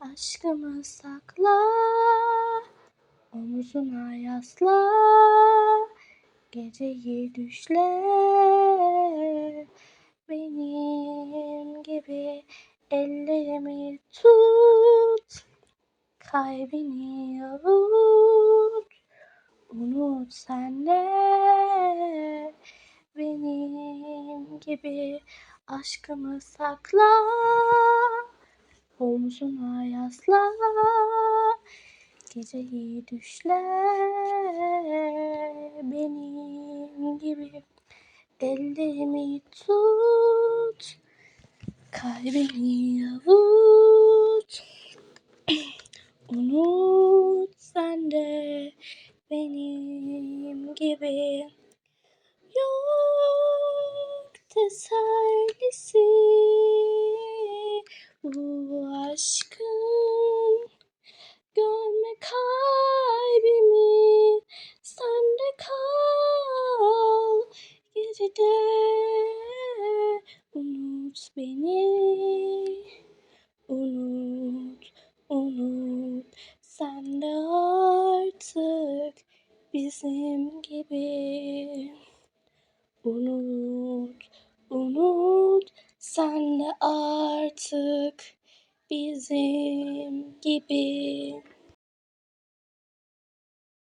Aşkımı sakla, omuzuna yasla, geceyi düşle. Kalbini avut. Unut sen de Benim gibi aşkımı sakla. Omzuna yasla. Geceyi düşle Benim gibi. Ellerimi tut. Kalbini avut Unut sen de Benim gibi. Yok tesellisi. Bu aşkın Gömme kalbimi. Sende kal Gecede Unut beni Unut Unut Sen de artık Bizim gibi. Unut Unut. Sen de artık Bizim gibi